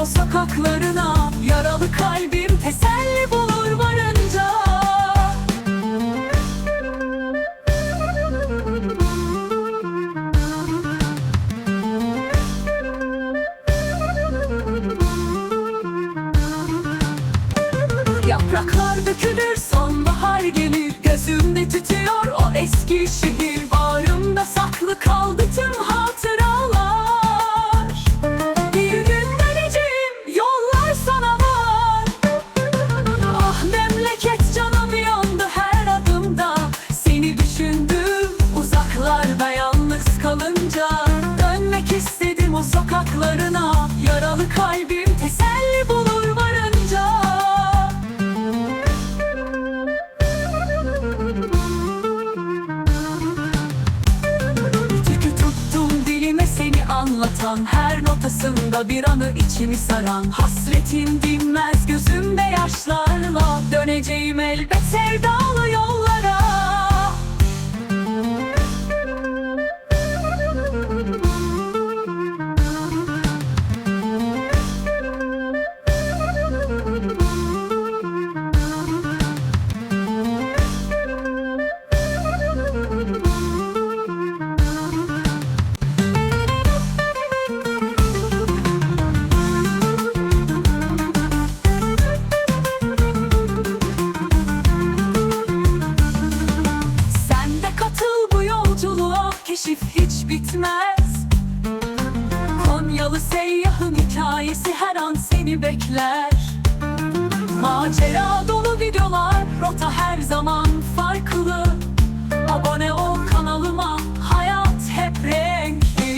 Ama sakakları içimi saran Hasretin dinmez gözümde yaşlarla Döneceğim elbet. rota her zaman farklı. Abone ol kanalıma hayat hep renkli.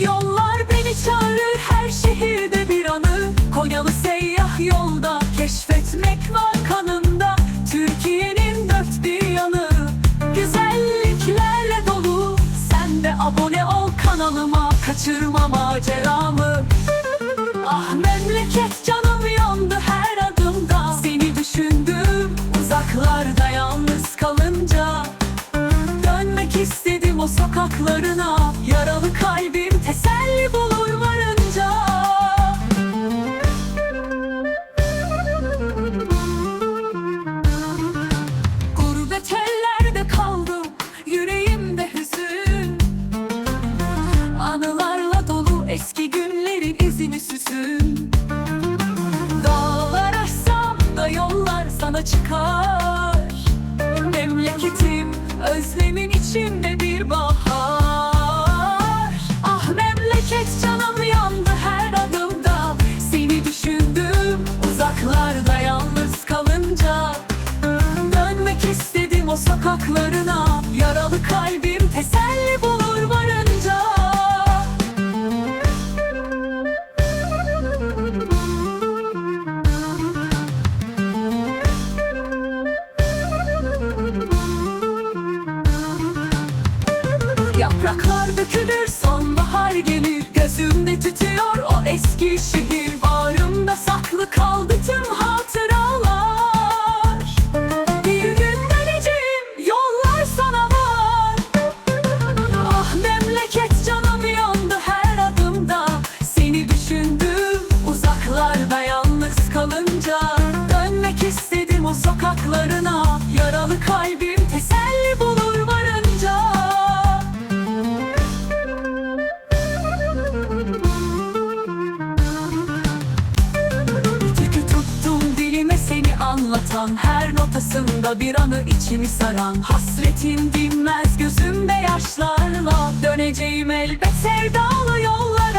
Yollar beni çağırır her şehirde bir anı. Konyalı seyyah yolda keşfetmek var kanında. Türkiye'nin dört bir yanı. Güzelliklerle dolu. Sen de abone ol kanalıma kaçırma maceramı. kollarına Yaralı kalbim teselli bulur. sokakları Yanında bir anı içimi saran Hasretim dinmez gözümde yaşlarla Döneceğim elbet. Sevdalı yollara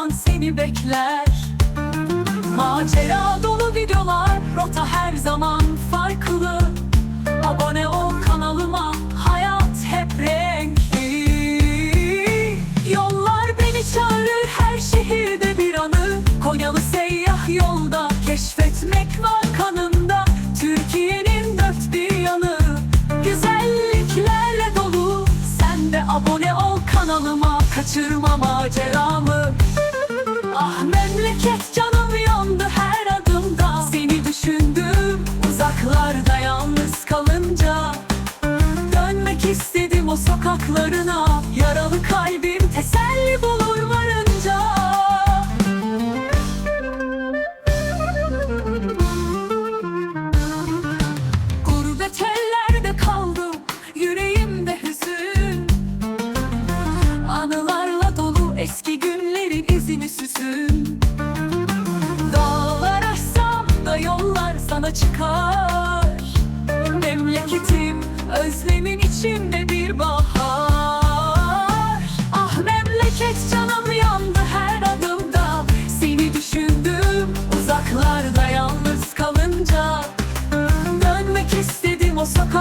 her an seni bekler. Macera dolu videolar Rota her zaman farklı. Abone ol kanalıma Hayat hep renkli. Yollar beni çağırır Her şehirde bir anı. Konyalı seyyah yolda Keşfetmek var kanında. Türkiye'nin dört bir yanı. Güzelliklerle dolu. Sen de abone ol kanalıma. Kaçırma maceramı Ah memleket canım yandı her adımda. Seni düşündüm uzaklarda yalnız kalınca. Dönmek istedim o sokaklarına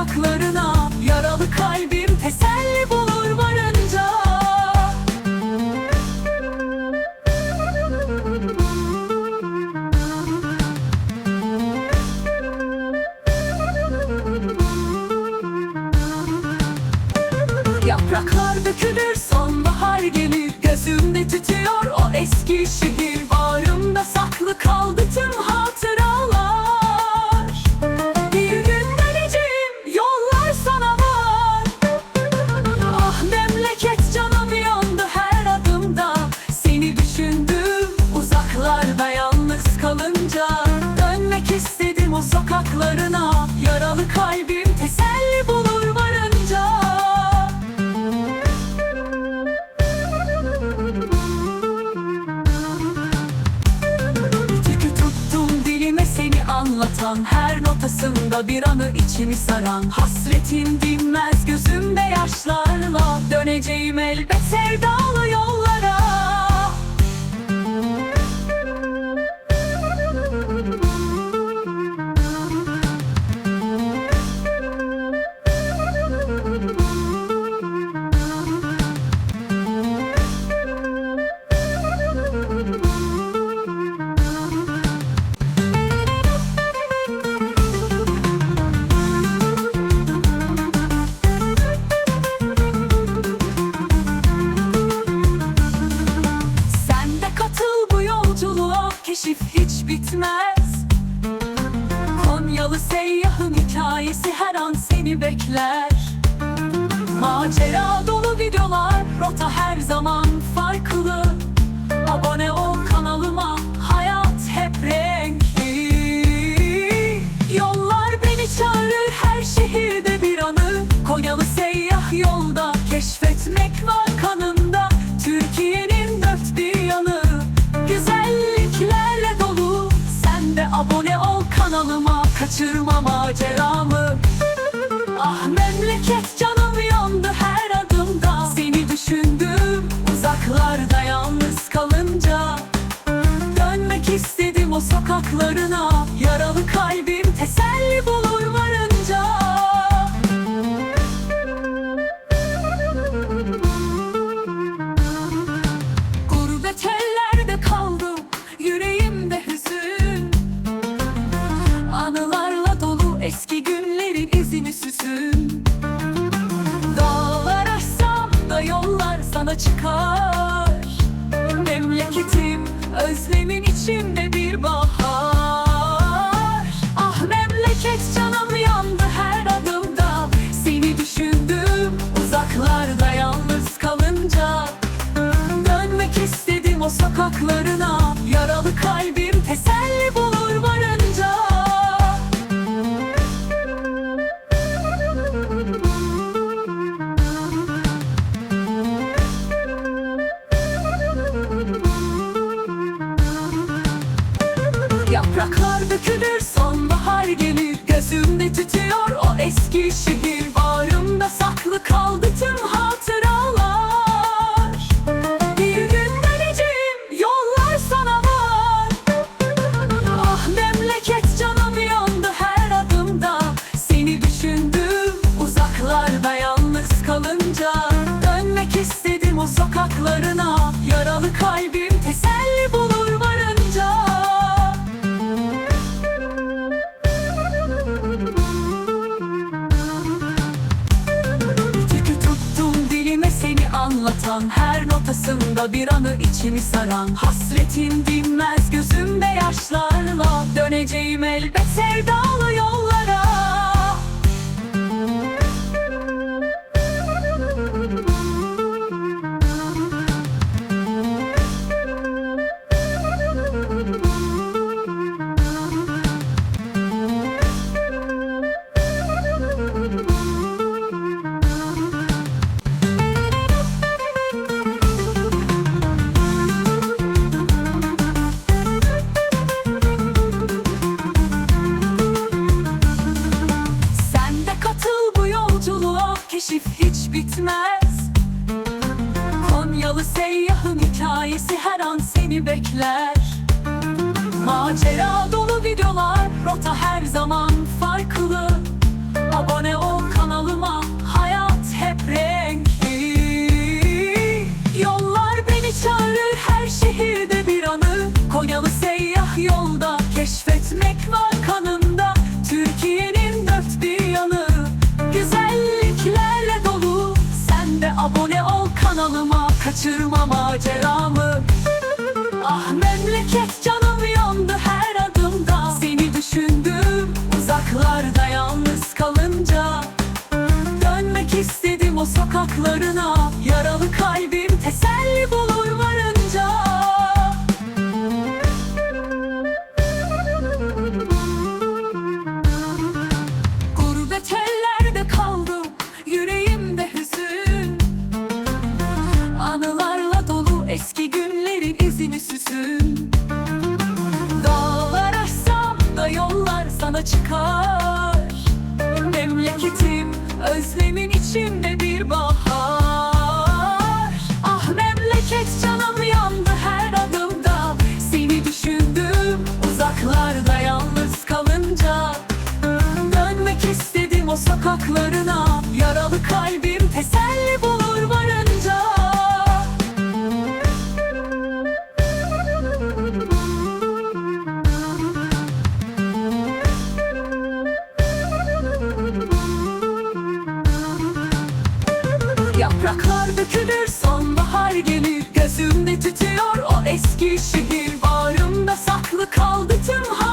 istedim Döneceğim elbet sevdalı yollara bitmez Konyalı seyyahın hikayesi her an seni bekler. Macera dolu videolar Rota her zaman farklı. Abone ol kanalıma Hayat hep renkli. Yollar beni çağırır Her şehirde bir anı. Konyalı seyyah yolda Keşfetmek var Kaçırma maceramı. Ah memleket özlemin içimde bir bahar. Ah memleket canım yandı her adımda Seni düşündüm uzaklarda yalnız kalınca. Dönmek istedim o sokaklarına eski şehir Bağrımda saklı kaldı içimi saran Hasretin dinmez gözümde yaşlarla Döneceğim elbet sevdalı yollara Konyalı seyyahın hikayesi her an seni bekler. Macera dolu videolar Rota her zaman farklı. Abone ol kanalıma Hayat hep renkli. Yollar beni çağırır her şehirde bir anı. Konyalı seyyah yolda Keşfetmek var kanında. Türkiye'nin dört bir yanı. Güzelliklerle dolu Sen de abone ol Kaçırma maceramı. Ah memleket canım yandı her adımda. Seni düşündüm uzaklarda yalnız kalınca. Dönmek istedim o sokaklarına. Yaralı kalbim teselli bulur varınca yollar sana çıkar. Memleketim özlemin içimde bir bahar. Ah memleket canım yandı her adımda. Seni düşündüm uzaklarda yalnız kalınca. Dönmek istedim o sokaklarına. Yaralı kalbim teselli bulur Yapraklar dökülür sonbahar gelir. Gözümde tütüyor o eski şehir. Bağrımda saklı kaldı tüm hatıralar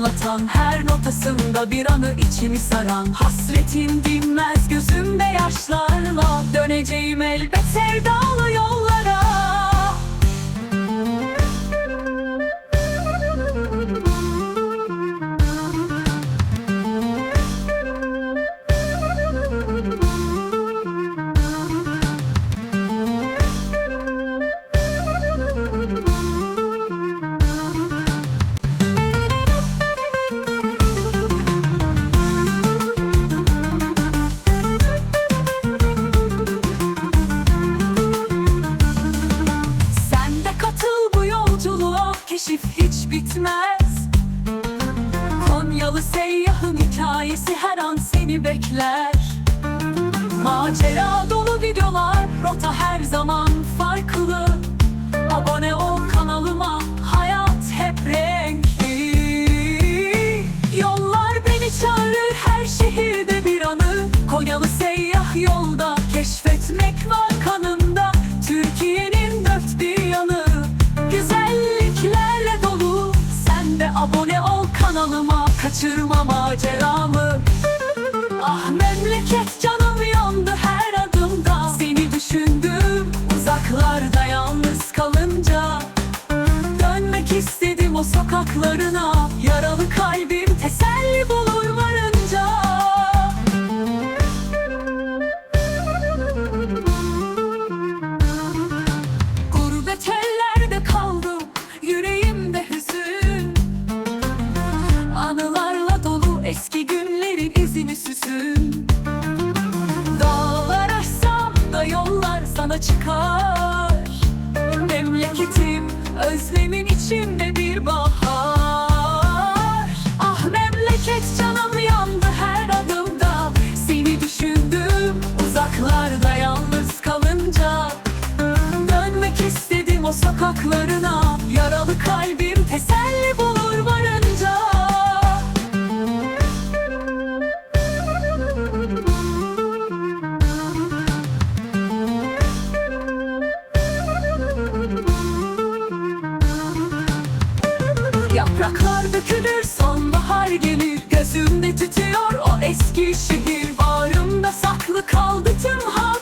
anlatan Her notasında bir anı içimi saran Hasretin dinmez gözümde yaşlarla Döneceğim elbet sevdalı yollara hikayesi her an seni bekler. Macera dolu videolar Rota her zaman Kaçırma maceramı. Ah memleket canım yandı her adımda. Seni düşündüm uzaklarda yalnız kalınca. Dönmek istedim o sokaklarına. Yaralı kalbim teselli bulur izini süzün Dağlar aşsam da yollar sana çıkar. Memleketim özlemin içinde bir bahar. Ah memleket canım yandı her adımda. Seni düşündüm uzaklarda yalnız kalınca. Dönmek istedim o sokaklarına. Yaralı kalbim teselli bu Yapraklar dökülür sonbahar gelir. Gözümde tütüyor o eski şehir. Bağrımda saklı kaldı tüm hatıralar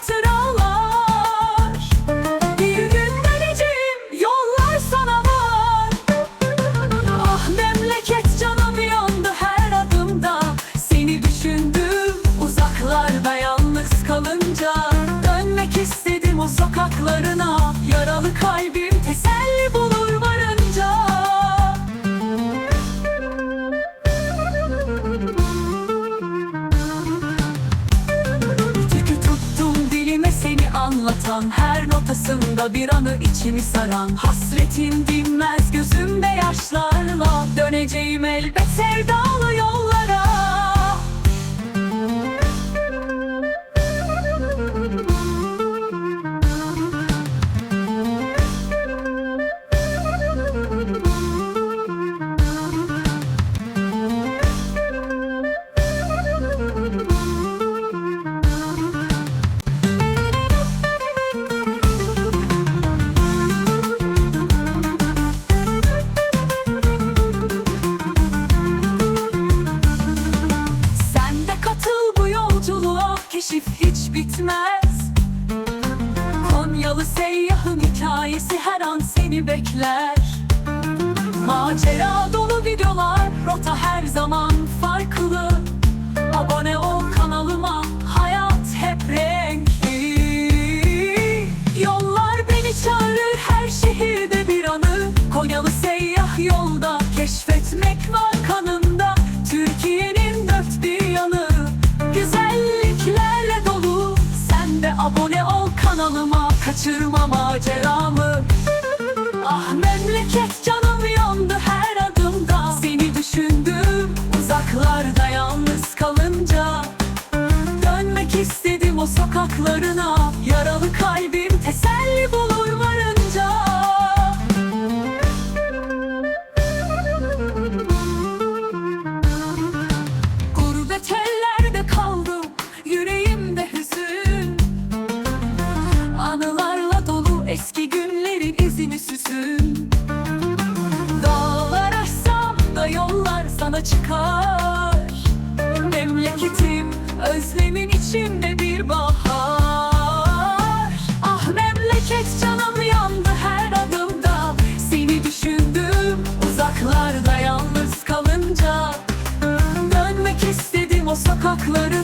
anlatan Her notasında bir anı içimi saran. Hasretin dinmez gözümde yaşlarla Döneceğim elbet sevdalı yollara Keşfetmek var kanında Türkiye'nin dört bir yanı. Güzelliklerle dolu Sen de abone ol kanalıma. Kaçırma maceramı. Ah memleket canım yandı her adımda. Seni düşündüm uzaklarda yalnız kalınca. Dönmek istedim o sokaklarına. Yaralı kalbim teselli bulur çıkar. Memleketim özlemin içimde bir bahar. Ah memleket canım yandı her adımda. Seni düşündüm uzaklarda yalnız kalınca. Dönmek istedim o sokakları